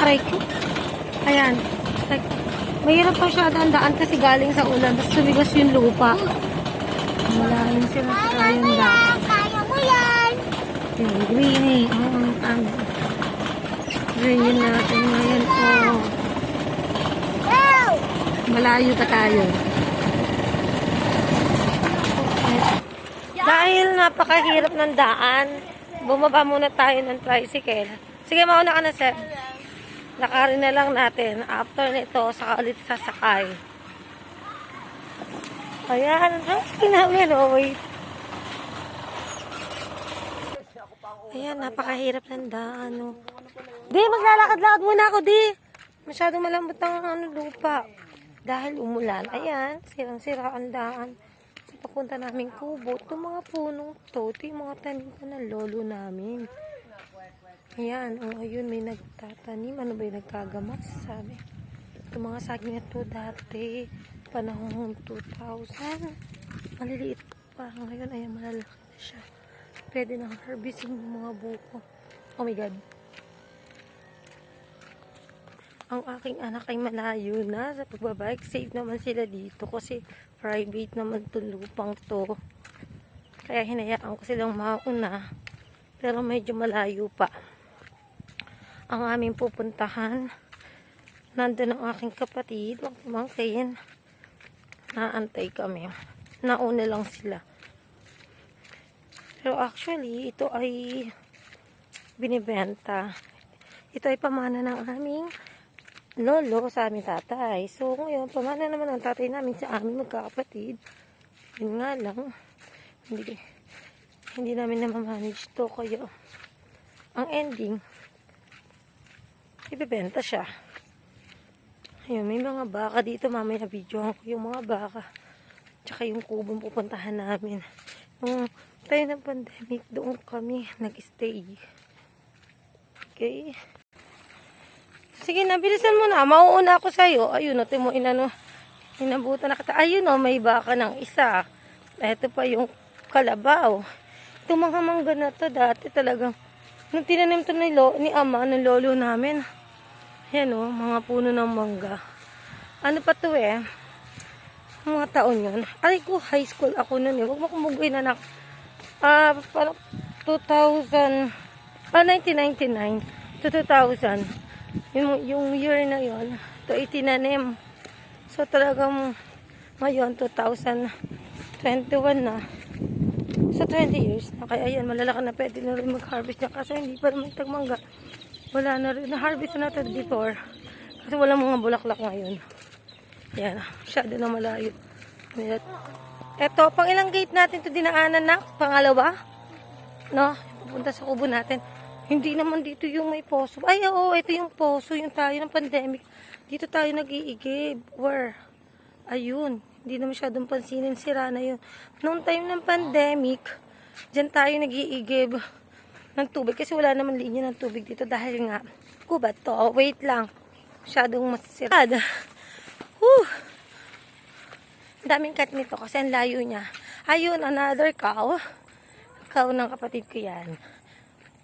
Aray ko. Ayan. Like, mahirap pa siya daan kasi galing sa ulan. Tapos sumigas yung lupa. Malalim sila sa yung daan. Kaya mo yan! Yung green eh. Oo, ang ang green yun natin ngayon. Oh, Go! malayo pa tayo. Dahil napakahirap ng daan, bumaba muna tayo ng tricycle. Sige, mauna ka na, sir. Lakarin na lang natin. After nito, saka ulit sasakay. Ayan, ang tricycle namin. Oh, wait. Ayan, napakahirap ng daan. Oh. Di, maglalakad-lakad muna ako, di. Masyadong malambot ang ano, lupa. Dahil umulan. Ayan, sirang-sira ang daan. Sa papunta namin kubo. Itong mga punong to, mga tanim ng lolo namin. Ayan, oh, ayun, may nagtatanim. Ano ba yung nagkagamas, sabi. Itong mga saging na to dati, panahon 2000. Maliliit pa. Ngayon, ayan, malalaki na siya. Pwede nang harvesting yung mga buko. Oh my God. Ang aking anak ay malayo na sa pagbabike. Safe naman sila dito kasi private naman itong lupang to. Kaya hinayaan ko silang mauna. Pero medyo malayo pa. Ang aming pupuntahan, nandun ang aking kapatid, ang pamangkin. Naantay kami. Nauna lang sila. Pero actually, ito ay binibenta. Ito ay pamana ng aming lolo sa aming tatay. So, ngayon, pamana naman ng tatay namin sa aming magkakapatid. Yun nga lang, hindi, hindi namin na-manage to. Kaya, ang ending, ibibenta siya. Ayun, may mga baka dito. Mamaya video ko yung mga baka. Tsaka yung kubong pupuntahan namin. Nung tayo ng pandemic, doon kami nag-stay. Okay. Sige na, bilisan mo na. Mauuna ako sa'yo. Ayun, natin mo inano. Inabutan na kita. Ayun o, may baka ng isa. Ito pa yung kalabaw. Ito mga mangga na to dati talagang nung tinanim to ni, lo, ni ama, ng lolo namin. Yan o, mga puno ng mangga. Ano pa to eh? Mga taon yun. Aray ko, high school ako nun eh. Huwag mo kumuguin anak. Ah, parang 2000, ah, 1999 to 2000. Yung, yung year na yon to itinanim. So, talagang ngayon, 2021 na. So, 20 years na. Kaya yan, malalaki na pwede na rin mag-harvest niya. Kasi hindi pa naman tagmangga. Wala na rin. Na-harvest na natin before. Kasi wala mga bulaklak ngayon. Yan, masyado na malayo. Eto, pang ilang gate natin to dinaanan na? Pangalawa? No? Pupunta sa kubo natin. Hindi naman dito yung may poso. Ay, oo, ito yung poso, yung tayo ng pandemic. Dito tayo nag-iigib. Where? Ayun. Hindi na masyadong pansinin. Sira na yun. Noong time ng pandemic, dyan tayo nag-iigib ng tubig. Kasi wala naman linya ng tubig dito dahil nga, kubat to. Oh, wait lang. Masyadong masirad. Whew. Daming cut nito kasi ang layo niya. Ayun, another cow. Cow ng kapatid ko yan.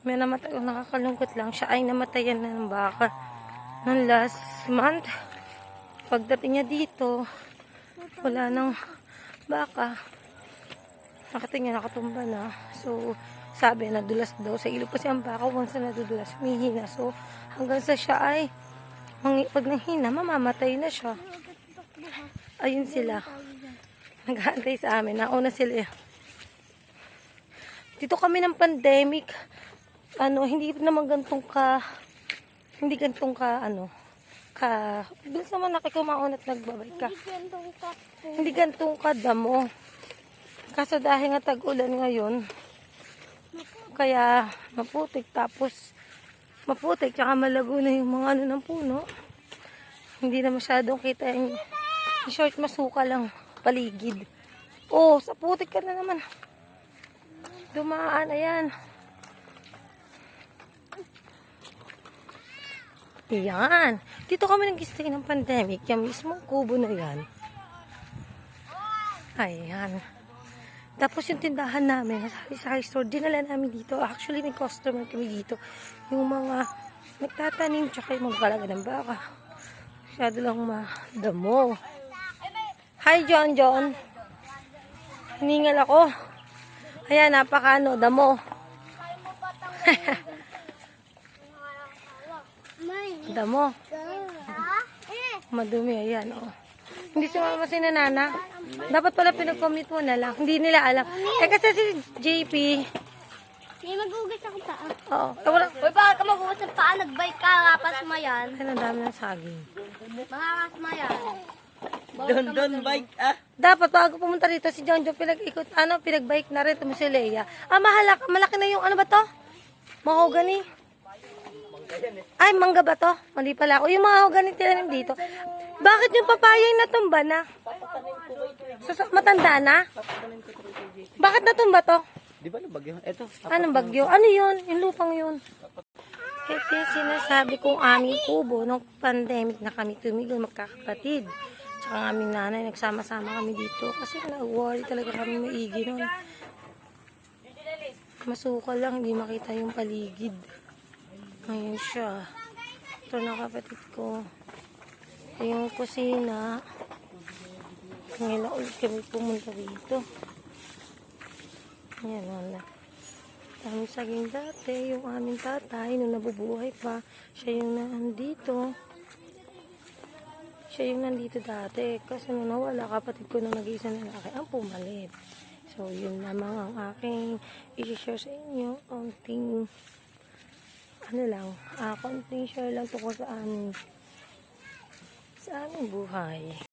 May namatay, nakakalungkot lang. Siya ay namatayan na ng baka ng last month. Pagdating niya dito, wala nang baka. Nakating niya, nakatumba na. So, sabi, nadulas daw sa ilog kasi ang baka once na nadudulas, humihina. So, hanggang sa siya ay, mangi- pag nahina, mamamatay na siya. Ayun sila. Nag-aantay sa amin. Nauna sila. eh. Dito kami ng pandemic. Ano, hindi naman gantong ka hindi gantong ka ano ka bilis naman nakikumaon at nagbabay ka. Gandong kapo. Hindi gantong ka damo. Kaso dahil nga tag-ulan ngayon, kaya maputik tapos maputik tsaka malago na yung mga ano ng puno. Hindi na masyadong kita yung short masuka lang paligid. Oh, sa putik ka na naman. Dumaan, ayan. Yan. Dito kami nag-stay ng pandemic. Yung mismong kubo na yan. Ayan. Tapos yung tindahan namin, sa sa high store, dinala namin dito. Actually, may customer kami dito. Yung mga nagtatanim tsaka yung magkalaga ng baka. Masyado lang madamo. Hi, John John. Hiningal ako. Ayan, napaka ano, damo. Damo. Madumi, ayan, oh. Hindi si mama si nanana. Dapat pala pinag-commute mo na lang. Hindi nila alam. Eh kasi si JP, May magugas ako pa. oo. Eh, wala, Uy, bakit ka magugas ng paa? Nag-bike ka, kapas mo yan. ay, ang dami ng saging. Makakas mo yan. Doon, doon, bike, ah. Dapat bago pumunta rito si John John pinag-ikot, ano, pinag-bike na rin mo si Leia. Ah, mahalak, malaki na yung, ano ba to? Mahogany. Ay, mangga ba to? Mali pala ako. Yung mahogany tinanim dito. Bakit yung papaya yung natumba na? So- matanda na? Bakit natumba to? Di ba nabagyo? Eto. Anong bagyo? Ano yun? Yung lupang yun. Ito yung sinasabi kong aming kubo nung pandemic na kami tumigil magkakapatid. Tsaka ang aming nanay, nagsama-sama kami dito. Kasi nag-worry talaga kami maigi nun. Masukal lang, hindi makita yung paligid. Ngayon siya. Ito na kapatid ko. Yung kusina. Ngayon ulit kami pumunta dito. Ayan, wala. Dami saging dati, yung aming tatay, nung nabubuhay pa, siya yung nandito. Siya yung nandito dati. Kasi nung nawala, kapatid ko na nag-iisa na lalaki, ang pumalit. So, yun lamang ang aking i-share sa inyo. Konting, ano lang, ah, konting share lang tungkol sa amin, sa aming buhay.